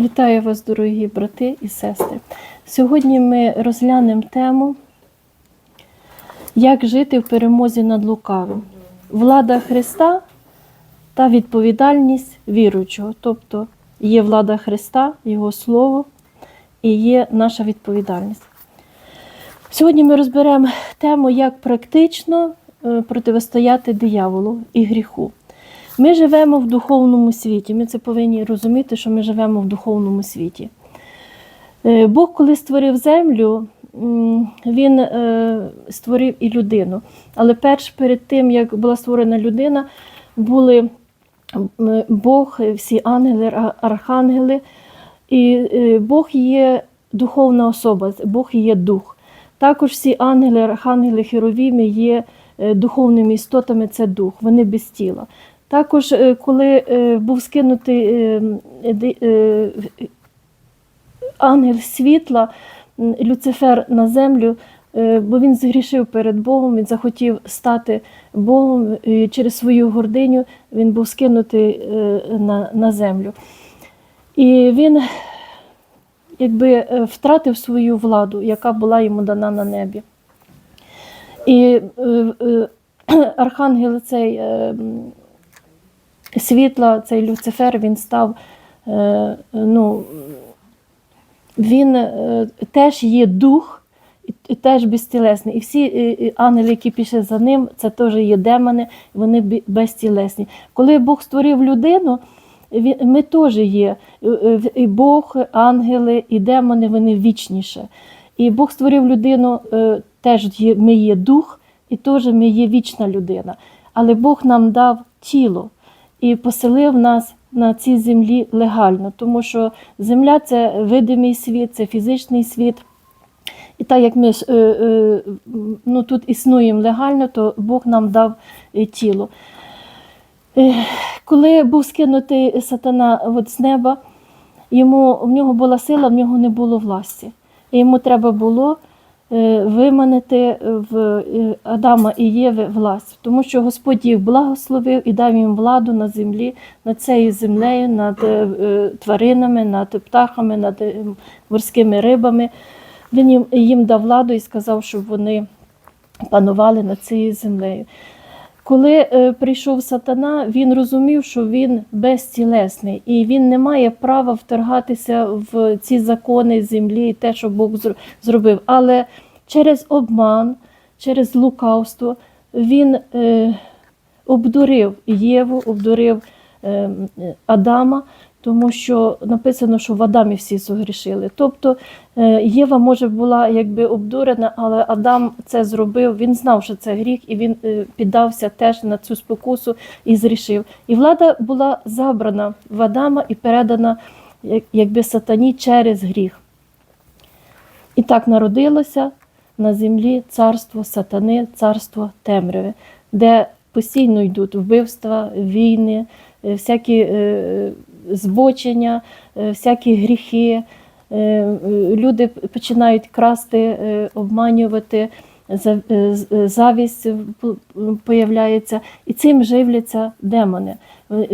Вітаю вас, дорогі брати і сестри. Сьогодні ми розглянемо тему, як жити в перемозі над лукавим. Влада Христа та відповідальність віруючого. Тобто є влада Христа, Його Слово і є наша відповідальність. Сьогодні ми розберемо тему, як практично е, противостояти дияволу і гріху. Ми живемо в духовному світі. Ми це повинні розуміти, що ми живемо в духовному світі. Е, Бог, коли створив землю, Він е, створив і людину. Але перш перед тим, як була створена людина, були Бог, всі ангели, архангели. І е, Бог є духовна особа, Бог є дух. Також всі ангели, архангели, херовіми є духовними істотами, це дух, вони без тіла. Також, е, коли е, був скинутий е, ангел світла, Люцифер на землю, бо він згрішив перед Богом, він захотів стати Богом, і через свою гординю він був скинутий на, на землю. І він якби втратив свою владу, яка була йому дана на небі. І архангел цей світла, цей Люцифер, він став, е, ну, він е, теж є дух, і- теж безтілесний. І всі е, ангели, які пішли за ним, це теж є демони, вони безтілесні. Коли Бог створив людину, ми теж є. І Бог, ангели, і демони, вони вічніше. І Бог створив людину, теж є, ми є дух, і теж ми є вічна людина. Але Бог нам дав тіло і поселив нас на цій землі легально, тому що земля це видимий світ, це фізичний світ. І так як ми е, е, ну, тут існуємо легально, то Бог нам дав е, тіло. Коли був скинутий сатана от з неба, йому, в нього була сила, в нього не було власті. І йому треба було виманити в е, Адама і Єви власть, тому що Господь їх благословив і дав їм владу на землі, над цією землею, над е, е, тваринами, над птахами, над е, морськими рибами. Він їм, їм дав владу і сказав, щоб вони панували над цією землею. Коли е, прийшов сатана, він розумів, що він безтілесний, і він не має права вторгатися в ці закони землі і те, що Бог зр- зробив. Але через обман, через лукавство він е, обдурив Єву, обдурив е, Адама, тому що написано, що в Адамі всі согрішили. Тобто е, Єва може була якби обдурена, але Адам це зробив. Він знав, що це гріх, і він е, піддався теж на цю спокусу і зрішив. І влада була забрана в Адама і передана якби сатані через гріх. І так народилося на землі царство сатани, царство темряви, де постійно йдуть вбивства, війни, е, всякі збочення, е, всякі гріхи. Е, е, Люди починають красти, обманювати, завість появляється, і цим живляться демони.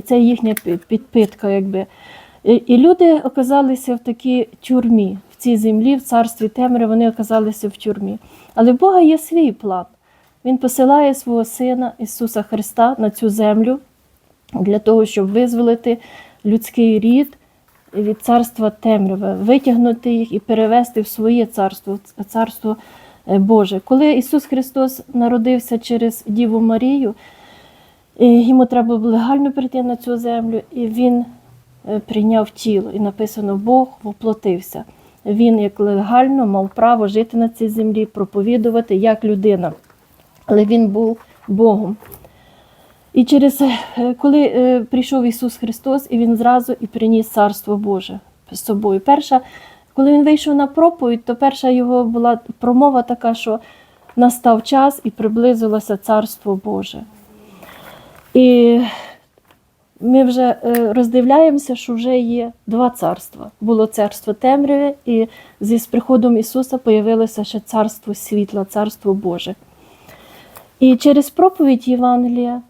Це їхня підпитка, якби. І люди оказалися в такій тюрмі, в цій землі, в царстві темряви, вони оказалися в тюрмі. Але в Бога є свій план. Він посилає свого Сина Ісуса Христа на цю землю для того, щоб визволити людський рід від царства темряви, витягнути їх і перевести в своє царство, царство е, Боже. Коли Ісус Христос народився через Діву Марію, е, йому треба було легально прийти на цю землю, і він е, прийняв тіло. І написано, Бог воплотився. Він як легально мав право жити на цій землі, проповідувати як людина. Але він був Богом. І через е, коли е, прийшов Ісус Христос, і Він зразу і приніс Царство Боже з собою. Перша, коли він вийшов на проповідь, то перша його була промова така, що настав час і приблизилося Царство Боже. І ми вже е, роздивляємося, що вже є два царства. Було царство темряви, і зі з приходом Ісуса появилося ще царство світла, царство Боже. І через проповідь Євангелія,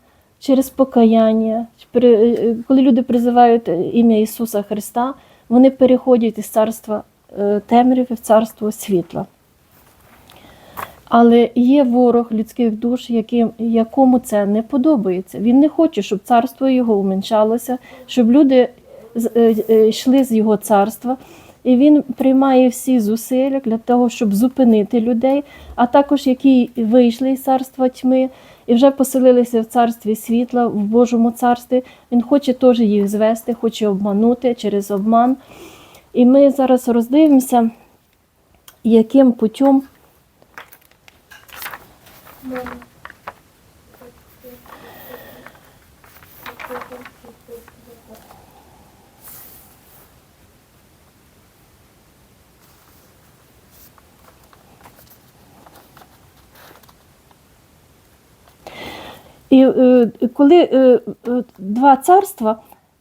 через покаяння, е, коли люди призивають ім'я Ісуса Христа, вони переходять із царства е, темряви в царство світла. Але є ворог людських душ, яким, якому це не подобається. Він не хоче, щоб царство його уменшалося, щоб люди е, е, йшли з його царства. І він приймає всі зусилля для того, щоб зупинити людей, а також які вийшли із царства тьми і вже поселилися в царстві світла, в Божому царстві. Він хоче теж їх звести, хоче обманути через обман. І ми зараз роздивимося, яким путем І е, коли е, е, два царства,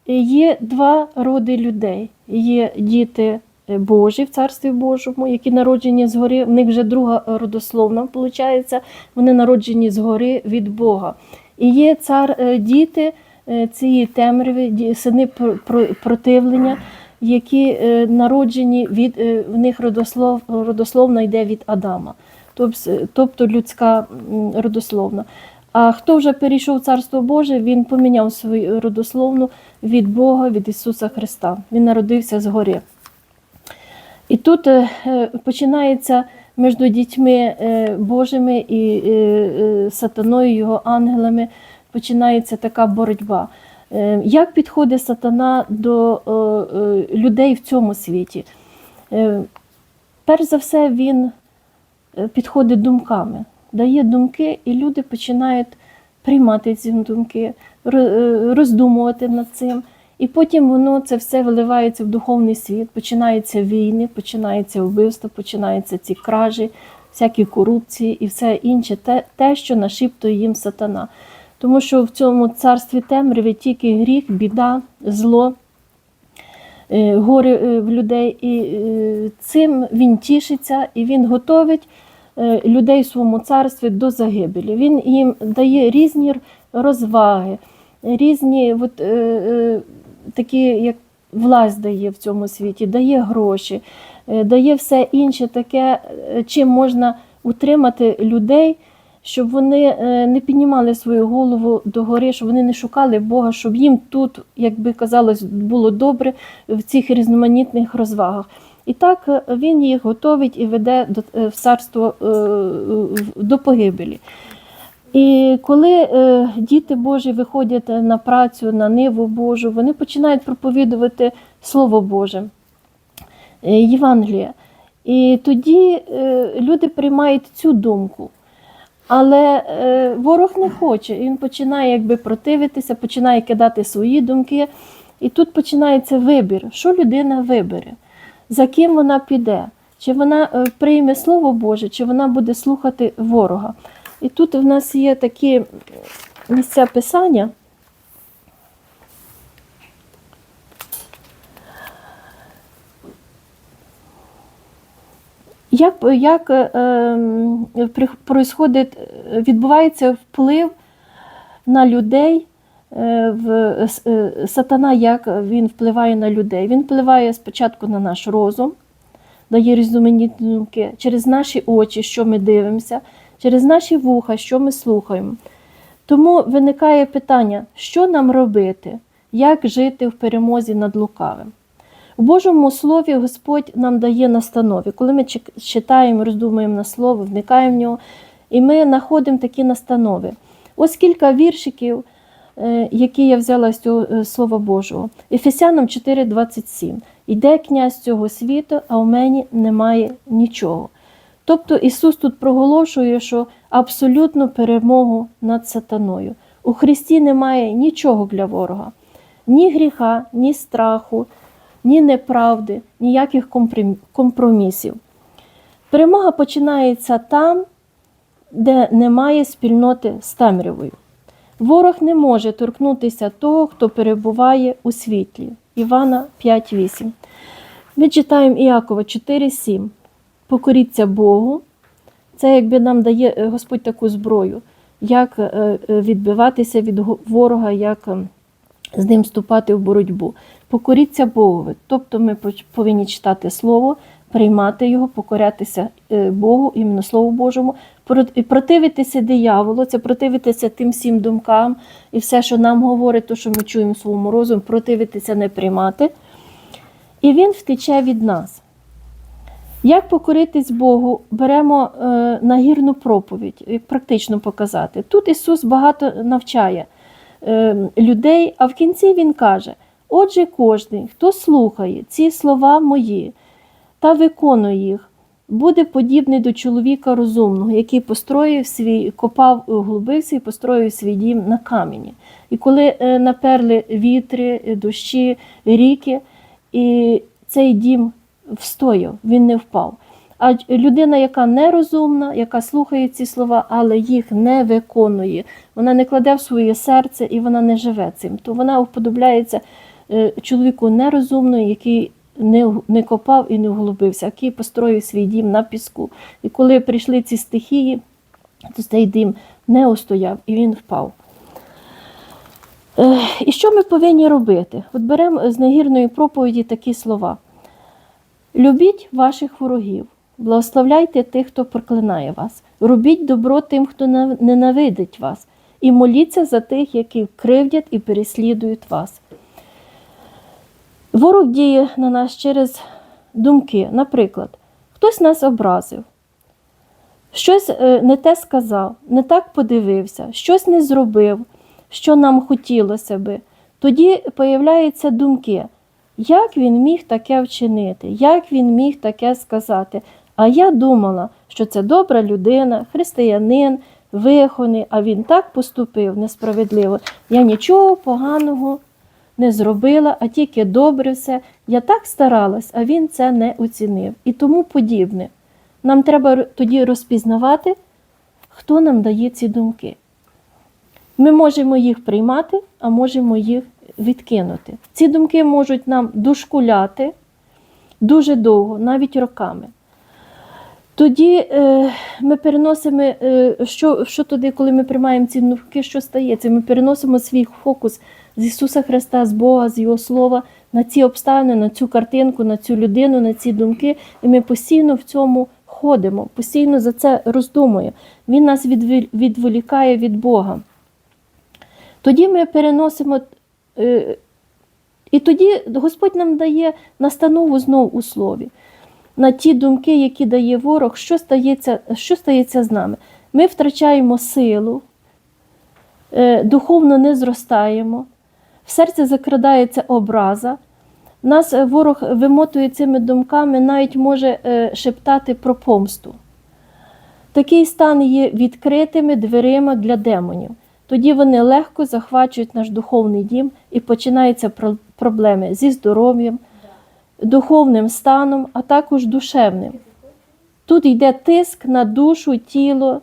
є два роди людей. Є діти Божі в царстві Божому, які народжені згори. В них вже друга родословна, виходить, вони народжені згори від Бога. І є цар, діти цієї темряви, сини про- про- противлення, які народжені від в них родослов, родословна йде від Адама, тобто людська родословна. А хто вже перейшов Царство Боже, він поміняв свою родословну від Бога, від Ісуса Христа. Він народився згори. І тут е, е, починається між дітьми е, Божими і сатаною, його ангелами, починається така боротьба. Як підходить сатана до людей в цьому світі? Перш за все, він підходить думками, дає думки, і люди починають приймати ці думки, е, роздумувати над цим. І потім воно це все виливається в духовний світ, починаються війни, починається вбивство, починаються ці кражі, всякі корупції і все інше, те, те, що нашіптує їм сатана. Тому що в цьому царстві темряви тільки гріх, біда, зло, е, горе е, в людей, і цим він тішиться і він готовить людей в своєму царстві до загибелі. Він їм дає різні розваги, різні от, е, е, такі, як власть дає в цьому світі, дає гроші, е, дає все інше таке, е, чим можна утримати людей. Щоб вони е, не піднімали свою голову догори, щоб вони не шукали Бога, щоб їм тут, як би казалось, було добре в цих різноманітних розвагах. І так е, він їх готовить і веде до, е, в царство е, до погибелі. І коли діти Божі виходять на працю, на ниву Божу, вони починають проповідувати Слово Боже, Євангеліє. І тоді люди приймають цю думку. Але ворог не хоче, він починає якби противитися, починає кидати свої думки. І тут починається вибір, що людина вибере, за ким вона піде, чи вона е, прийме Слово Боже, чи вона буде слухати ворога. І тут в нас є такі місця писання. Як, як е, ем, відбувається вплив на людей, в, е, сатана, як він впливає на людей? Він впливає спочатку на наш розум, дає різноманітні думки, через наші очі, що ми дивимося, через наші вуха, що ми слухаємо. Тому виникає питання, що нам робити, як жити в перемозі над лукавим. У Божому Слові Господь нам дає настанови. Коли ми читаємо, роздумуємо на слово, вникаємо в нього, і ми знаходимо такі настанови. Ось кілька віршиків, е, які я взяла з цього е, Слова Божого. Ефесянам 4,27. Йде князь цього світу, а в мені немає нічого. Тобто Ісус тут проголошує, що абсолютну перемогу над сатаною. У Христі немає нічого для ворога, ні гріха, ні страху, ні неправди, ніяких компромісів. Перемога починається там, де немає спільноти з темрявою. Ворог не може торкнутися того, хто перебуває у світлі. Івана 5.8. Ми читаємо Іакова 4.7. Покоріться Богу. Це якби нам дає е, Господь таку зброю, як е, е, відбиватися від ворога, як ем, з ним вступати в боротьбу. Покоріться Богові. Тобто ми повинні читати Слово, приймати його, покорятися е, Богу, іменно Слову Божому, противитися дияволу, це противитися тим всім думкам і все, що нам говорить, то, що ми чуємо своєму розумі, противитися не приймати. І він втече від нас. Як покоритись Богу, беремо е, нагірну проповідь, як практично показати. Тут Ісус багато навчає е, людей, а в кінці Він каже: Отже, кожен, хто слухає ці слова мої та виконує їх, буде подібний до чоловіка розумного, який построїв свій, копав, углубився і построїв свій дім на камені. І коли е, наперли вітри, е, дощі, ріки, і цей дім встояв, він не впав. А людина, яка нерозумна, яка слухає ці слова, але їх не виконує, вона не кладе в своє серце і вона не живе цим, то вона вподобляється е, чоловіку нерозумною, який не, не копав і не вглубився, який построїв свій дім на піску. І коли прийшли ці стихії, то цей дім не устояв і він впав. І що ми повинні робити? От беремо з нагірної проповіді такі слова. Любіть ваших ворогів, благословляйте тих, хто проклинає вас, робіть добро тим, хто ненавидить вас, і моліться за тих, які кривдять і переслідують вас. Ворог діє на нас через думки. Наприклад, хтось нас образив, щось е, не те сказав, не так подивився, щось не зробив, що нам хотілося би. Тоді появляються думки, як він міг таке вчинити, як він міг таке сказати. А я думала, що це добра людина, християнин, вихований, а він так поступив несправедливо. Я нічого поганого не зробила, а тільки добре все. Я так старалась, а він це не оцінив. І тому подібне. Нам треба тоді розпізнавати, хто нам дає ці думки. Ми можемо їх приймати, а можемо їх відкинути. Ці думки можуть нам дошкуляти дуже довго, навіть роками. Тоді е, ми переносимо, е, що, що тоді, коли ми приймаємо ці думки, що стається? Ми переносимо свій фокус з Ісуса Христа, з Бога, з Його Слова на ці обставини, на цю картинку, на цю людину, на ці думки, і ми постійно в цьому ходимо, постійно за це роздумуємо. Він нас відволікає від Бога. Тоді ми переносимо. е, І тоді Господь нам дає настанову знов у слові на ті думки, які дає ворог, що стається, що стається з нами. Ми втрачаємо силу, е, духовно не зростаємо, в серце закрадається образа. Нас е, ворог вимотує цими думками, навіть може е, шептати про помсту. Такий стан є відкритими дверима для демонів. Тоді вони легко захвачують наш духовний дім і починаються проблеми зі здоров'ям, духовним станом, а також душевним. Тут йде тиск на душу, тіло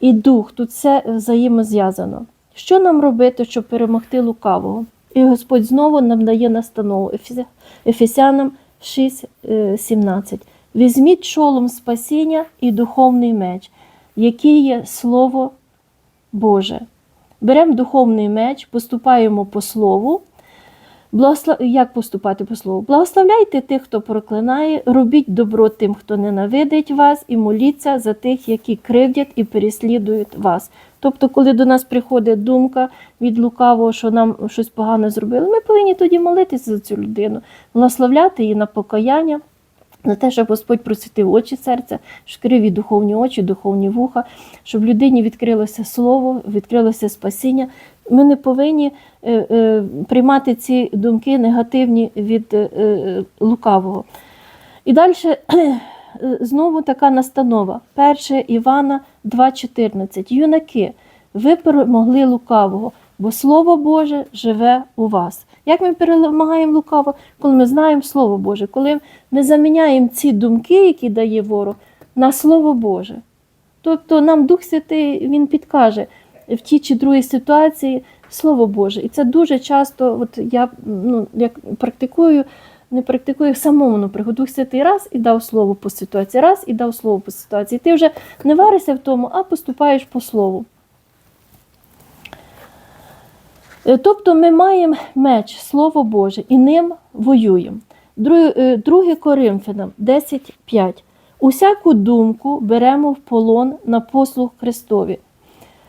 і дух. Тут все взаємозв'язано. Що нам робити, щоб перемогти лукавого? І Господь знову нам дає настанову Ефесянам 6:17. Візьміть шолом спасіння і духовний меч, який є Слово Боже. Беремо духовний меч, поступаємо по слову. Благослов... Як поступати по слову? Благословляйте тих, хто проклинає, робіть добро тим, хто ненавидить вас, і моліться за тих, які кривдять і переслідують вас. Тобто, коли до нас приходить думка від лукавого, що нам щось погане зробили, ми повинні тоді молитися за цю людину, благословляти її на покаяння. На те, щоб Господь просвітив очі серця, шкриві духовні очі, духовні вуха, щоб людині відкрилося слово, відкрилося спасіння. Ми не повинні е, е, приймати ці думки негативні від е, е, лукавого. І далі знову така настанова. 1 Івана 2,14. Юнаки, ви перемогли лукавого, бо Слово Боже живе у вас. Як ми перемагаємо лукаво? Коли ми знаємо Слово Боже, коли ми заміняємо ці думки, які дає ворог, на Слово Боже. Тобто нам Дух Святий Він підкаже в тій чи другій ситуації Слово Боже. І це дуже часто, от я ну, як практикую, не практикую самому, наприклад, Дух Святий раз і дав слово по ситуації, раз і дав слово по ситуації. Ти вже не варишся в тому, а поступаєш по слову. Е, Тобто ми маємо меч, Слово Боже, і ним воюємо. 2 Коринфянам 10.5. Усяку думку беремо в полон на послуг Христові.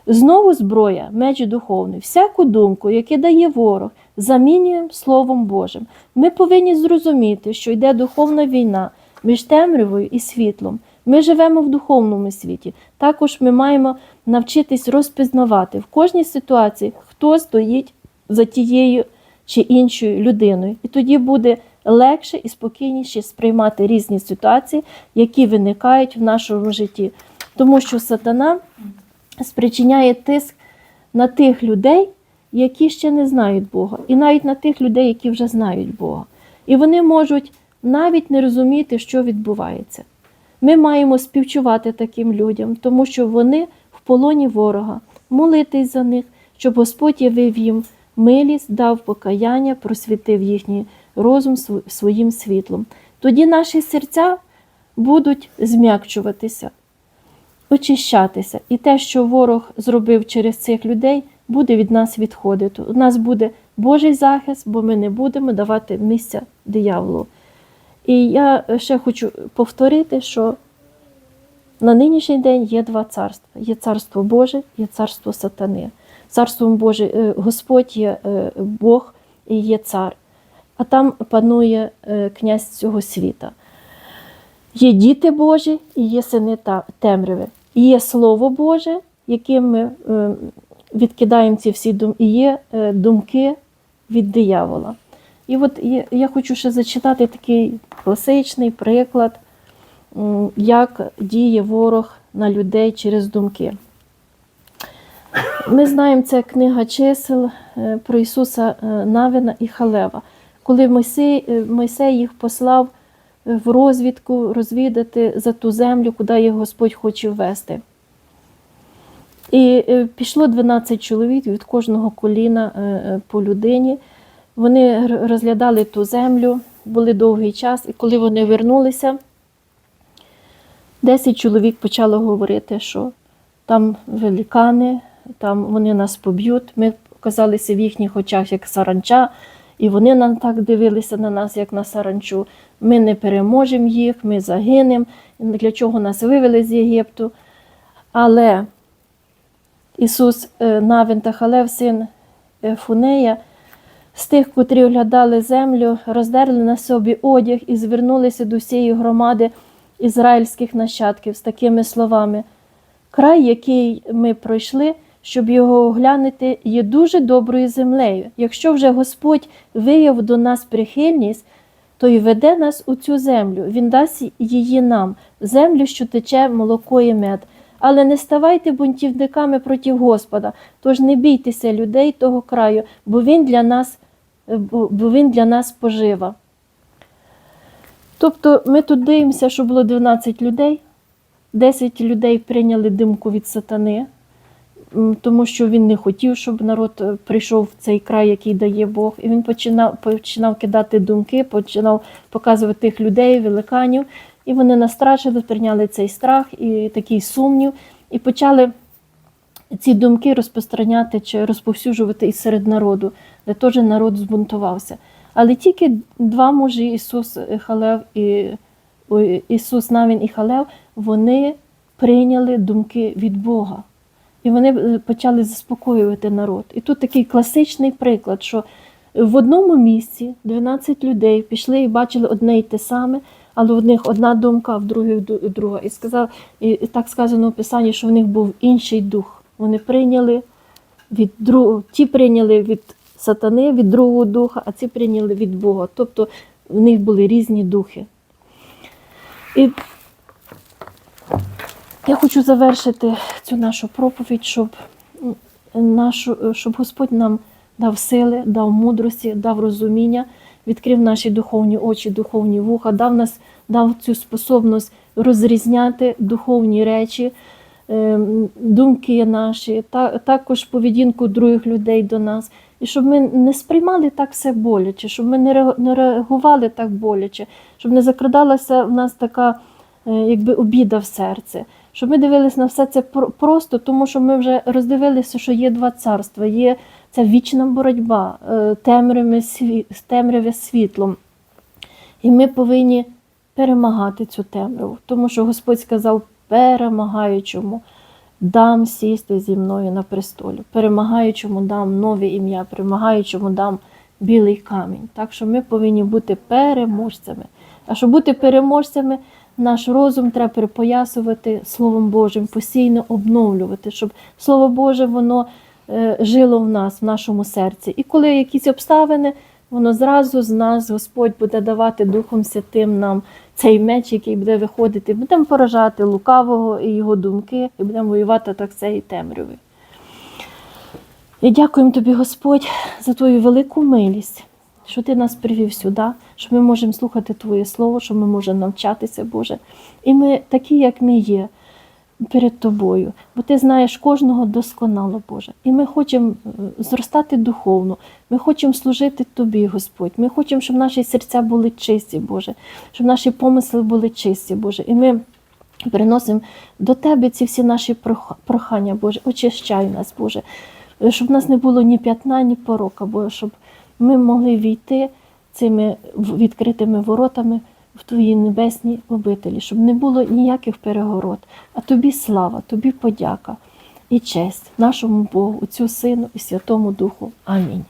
Знову зброя, меч духовний, всяку думку, яку дає ворог, замінюємо Словом Божим. Ми повинні зрозуміти, що йде духовна війна між темрявою і світлом. Ми живемо в духовному світі. Також ми маємо навчитись розпізнавати в кожній ситуації, хто стоїть за тією чи іншою людиною. І тоді буде легше і спокійніше сприймати різні ситуації, які виникають в нашому житті. Тому що сатана спричиняє тиск на тих людей, які ще не знають Бога, і навіть на тих людей, які вже знають Бога. І вони можуть навіть не розуміти, що відбувається. Ми маємо співчувати таким людям, тому що вони в полоні ворога, молитись за них, щоб Господь явив їм милість, дав покаяння, просвітив їхній розум своїм світлом. Тоді наші серця будуть зм'якчуватися, очищатися. І те, що ворог зробив через цих людей, буде від нас відходити. У нас буде Божий захист, бо ми не будемо давати місця дияволу. І я ще хочу повторити, що на нинішній день є два царства: є царство Боже, є царство сатани. Царством Боже е, Господь є е, Бог і є цар, а там панує е, князь цього світа. Є діти Божі і є сини темряви. І є Слово Боже, яким ми відкидаємо ці всі думки, і є думки від диявола. І от я хочу ще зачитати такий класичний приклад, як діє ворог на людей через думки. Ми знаємо, це книга чисел е, про Ісуса е, Навина і Халева. Коли Мойсей, е, Мойсей їх послав в розвідку розвідати за ту землю, куди їх Господь хоче ввести. І пішло 12 чоловік від кожного коліна по людині. Вони розглядали ту землю, були довгий час, і коли вони вернулися, 10 чоловік почало говорити, що там великани, там вони нас поб'ють. Ми оказалися в їхніх очах як саранча, і вони нам так дивилися на нас, як на саранчу. Ми не переможемо їх, ми загинемо. Для чого нас вивели з Єгипту? Але Ісус е, Навин та Халев, син е, Фунея, з тих, котрі оглядали землю, роздерли на собі одяг і звернулися до всієї громади ізраїльських нащадків з такими словами: Край, який ми пройшли, щоб його оглянути, є дуже доброю землею. Якщо вже Господь вияв до нас прихильність, то й веде нас у цю землю. Він дасть її нам, землю, що тече молоко і мед. Але не ставайте бунтівниками проти Господа, тож не бійтеся людей того краю, бо він для нас, бо він для нас пожива. Тобто ми тут дивимося, що було 12 людей, 10 людей прийняли думку від сатани, тому що він не хотів, щоб народ е, прийшов в цей край, який дає Бог. І він починав, починав кидати думки, починав показувати тих людей, великанів. І вони настрашили, прийняли цей страх і такий сумнів, і почали ці думки розпространяти чи розповсюджувати і серед народу, де теж народ збунтувався. Але тільки два мужі, Ісус Халев і Ісус Навін і Халев, вони прийняли думки від Бога. І вони е, почали заспокоювати народ. І тут такий класичний приклад, що в одному місці 12 людей пішли і бачили одне й те саме, але в одних одна думка, а в других друга. І сказав, і так сказано в Писанні, що в них був інший дух. Вони прийняли від другого, ті прийняли від сатани, від другого духа, а ці прийняли від Бога. Тобто в них були різні духи. І я хочу завершити цю нашу проповідь, щоб, нашу, щоб Господь нам дав сили, дав мудрості, дав розуміння, відкрив наші духовні очі, духовні вуха, дав нас, дав цю способність розрізняти духовні речі, ем, думки наші, та, також поведінку других людей до нас. І щоб ми не сприймали так все боляче, щоб ми не реагували так боляче, щоб не закрадалася в нас така е, якби обіда в серце. Щоб ми дивилися на все це просто, тому що ми вже роздивилися, що є два царства: є це вічна боротьба, е, темряви світлом. І ми повинні перемагати цю темряву, тому що Господь сказав, перемагаючому дам сісти зі мною на престолі, перемагаючому дам нове ім'я, перемагаючому дам білий камінь. Так що ми повинні бути переможцями. А щоб бути переможцями, наш розум треба перепоясувати Словом Божим, постійно обновлювати, щоб Слово Боже воно е, жило в нас, в нашому серці. І коли якісь обставини, воно зразу з нас Господь буде давати Духом Святим нам цей меч, який буде виходити. Будемо поражати лукавого і його думки, і будемо воювати так цієї темряви. І дякуємо тобі, Господь, за твою велику милість, що ти нас привів сюди, що ми можемо слухати Твоє Слово, що ми можемо навчатися, Боже. І ми такі, як ми є, перед Тобою, бо Ти знаєш кожного досконало, Боже. І ми хочемо е, зростати духовно, ми хочемо служити Тобі, Господь. Ми хочемо, щоб наші серця були чисті, Боже, щоб наші помисли були чисті, Боже. І ми приносимо до Тебе ці всі наші прохання, Боже, очищай нас, Боже, щоб в нас не було ні п'ятна, ні порока, Боже, щоб ми могли війти цими відкритими воротами в Твої небесні обителі, щоб не було ніяких перегород. А тобі слава, тобі подяка і честь нашому Богу, Отцю Сину і Святому Духу. Амінь.